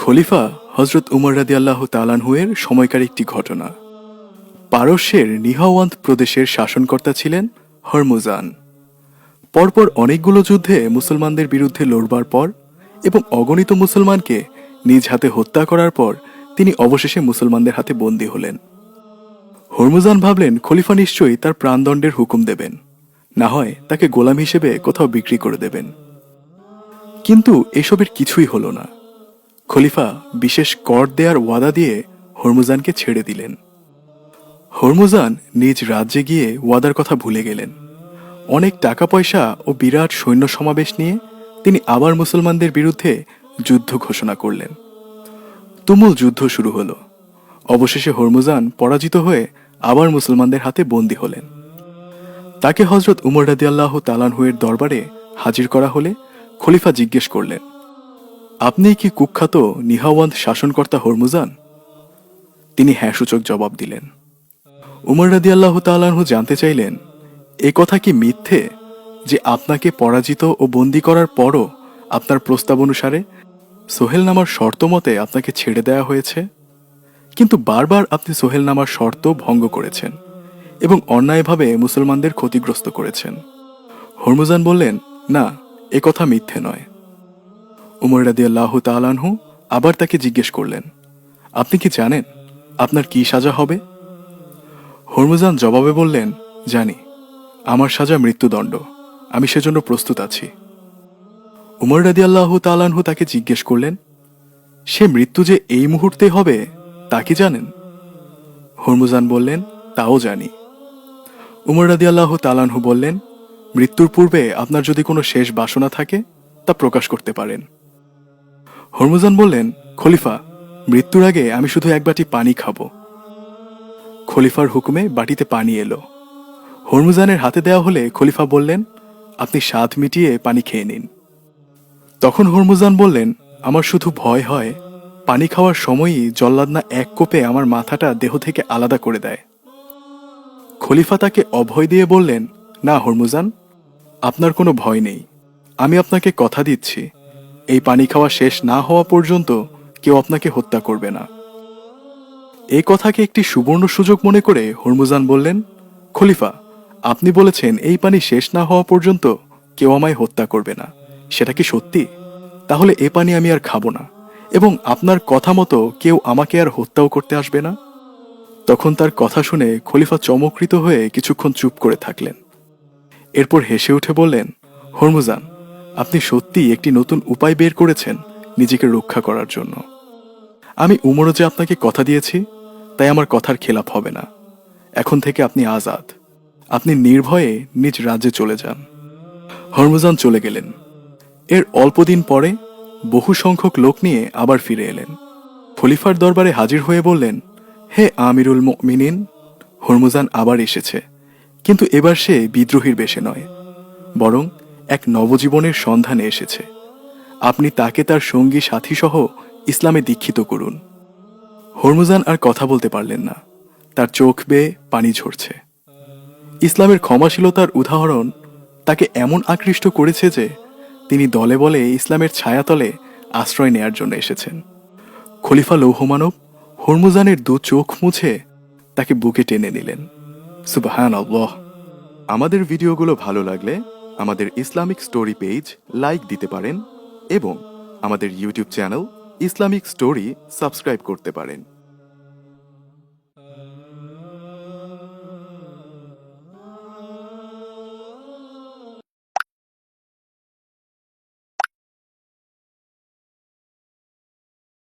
খলিফা হজরত উমর রাদি আল্লাহ তালানহুয়ের সময়কার একটি ঘটনা। পারস্যের নিহাওয়ান্ত প্রদেশের শাসনকর্তা ছিলেন হরমুজান। পরপর অনেকগুলো যুদ্ধে মুসলমানদের বিরুদ্ধে লড়বার পর এবং অগণিত মুসলমানকে নিজ হাতে হত্যা করার পর তিনি অবশেষে মুসলমানদের হাতে বন্দী হলেন। হরমুজান ভাবলেন, খলিফা নিশ্চয়ই তার প্রাণদণ্ডের হুকুম দেবেন, না হয় তাকে গোলাম হিসেবে কোথাও বিক্রি করে দেবেন। কিন্তু এসবের কিছুই হলো না। খলিফা বিশেষ কর দেওয়ার ওয়াদা দিয়ে হরমুজানকে ছেড়ে দিলেন। হরমুজান নিজ রাজ্যে গিয়ে ওয়াদার কথা ভুলে গেলেন। অনেক টাকা পয়সা ও বিরাট সৈন্য সমাবেশ নিয়ে তিনি আবার মুসলমানদের বিরুদ্ধে যুদ্ধ ঘোষণা করলেন। তুমুল যুদ্ধ শুরু হলো। অবশেষে হরমুজান পরাজিত হয়ে আবার মুসলমানদের হাতে বন্দী হলেন। তাকে হজরত উমর রাদি আল্লাহ তালানহুয়ের দরবারে হাজির করা হলে খলিফা জিজ্ঞেস করলেন আপনি কি কুখ্যাত নিহাওয়ান্ত শাসনকর্তা হরমুজান? তিনি হ্যাঁ সূচক জবাব দিলেন। উমর রাদি আল্লাহ তালানহু জানতে চাইলেন, এ কথা কি মিথ্যে যে আপনাকে পরাজিত ও বন্দি করার পরও আপনার প্রস্তাব অনুসারে সোহেল নামার শর্ত মতে আপনাকে ছেড়ে দেওয়া হয়েছে? কিন্তু বারবার আপনি সোহেল নামার শর্ত ভঙ্গ করেছেন এবং অন্যায়ভাবে মুসলমানদের ক্ষতিগ্রস্ত করেছেন। হরমুজান বললেন, না, এ কথা মিথ্যে নয়। উমর রাদি আল্লাহ তালানহু আবার তাকে জিজ্ঞেস করলেন, আপনি কি জানেন আপনার কি সাজা হবে? হরমুজান জবাবে বললেন, জানি, আমার সাজা মৃত্যুদণ্ড, আমি সেজন্য প্রস্তুত আছি। উমর রাদি আল্লাহ তালানহু তাকে জিজ্ঞেস করলেন, সে মৃত্যু যে এই মুহূর্তে হবে তা কি জানেন? হরমুজান বললেন, তাও জানি। উমর রাদি আল্লাহ তালানহু বললেন, মৃত্যুর পূর্বে আপনার যদি কোনো শেষ বাসনা থাকে তা প্রকাশ করতে পারেন। হরমুজান বললেন, খলিফা, মৃত্যুর আগে আমি শুধু এক বাটি পানি খাব। খলিফার হুকুমে বাটিতে পানি এলো। হরমুজানের হাতে দেওয়া হলে খলিফা বললেন, আপনি স্বাদ মিটিয়ে পানি খেয়ে নিন। তখন হরমুজান বললেন, আমার শুধু ভয় হয়, পানি খাওয়ার সময়ই জল্লাদনা এক কোপে আমার মাথাটা দেহ থেকে আলাদা করে দেয়। খলিফা তাকে অভয় দিয়ে বললেন, না হরমুজান, আপনার কোনো ভয় নেই। আমি আপনাকে কথা দিচ্ছি। এই পানি খাওয়া শেষ না হওয়া পর্যন্ত কেউ আপনাকে হত্যা করবে না। এই কথাকে একটি সুবর্ণ সুযোগ মনে করে হরমুজান বললেন, খলিফা, আপনি বলেছেন এই পানি শেষ না হওয়া পর্যন্ত কেউ আমায় হত্যা করবে না। সেটা কি সত্যি? তাহলে এ পানি আমি আর খাব না, এবং আপনার কথা মতো কেউ আমাকে আর হত্যাও করতে আসবে না? তখন তার কথা শুনে খলিফা চমকৃত হয়ে কিছুক্ষণ চুপ করে থাকলেন। এরপর হেসে উঠে বললেন, হরমুজান আপনি সত্যি একটি নতুন উপায় বের করেছেন নিজেকে রক্ষা করার জন্য। আমি উমরও যে আপনাকে কথা দিয়েছি, তাই আমার কথার খেলাপ হবে না। এখন থেকে আপনি আজাদ। আপনি নির্ভয়ে নিজ রাজ্যে চলে যান। হরমুজান চলে গেলেন। এর অল্পদিন পরে বহু সংখ্যক লোক নিয়ে আবার ফিরে এলেন। খলিফার দরবারে হাজির হয়ে বললেন, হে আমিরুল মিনিন হরমুজান আবার এসেছে। কিন্তু এবার সে বিদ্রোহীর বেশে নয়। বরং এক নবজীবনের সন্ধানে এসেছে। আপনি তাকে তার সঙ্গী সাথী সহ ইসলামে দীক্ষিত করুন। হরমুজান আর কথা বলতে পারলেন না। তার চোখ বেয়ে পানি ঝরছে। ইসলামের ক্ষমাশীলতার উদাহরণ তাকে এমন আকৃষ্ট করেছে যে তিনি দলে বলে ইসলামের ছায়াতলে আশ্রয় নেয়ার জন্য এসেছেন। খলিফা লৌহমানব হরমুজানের দু চোখ মুছে তাকে বুকে টেনে নিলেন। সুবাহান আমাদের ভিডিওগুলো ভালো লাগলে আমাদের ইসলামিক স্টোরি পেজ লাইক দিতে পারেন এবং আমাদের YouTube channel Islamic story subscribe করতে পারেন।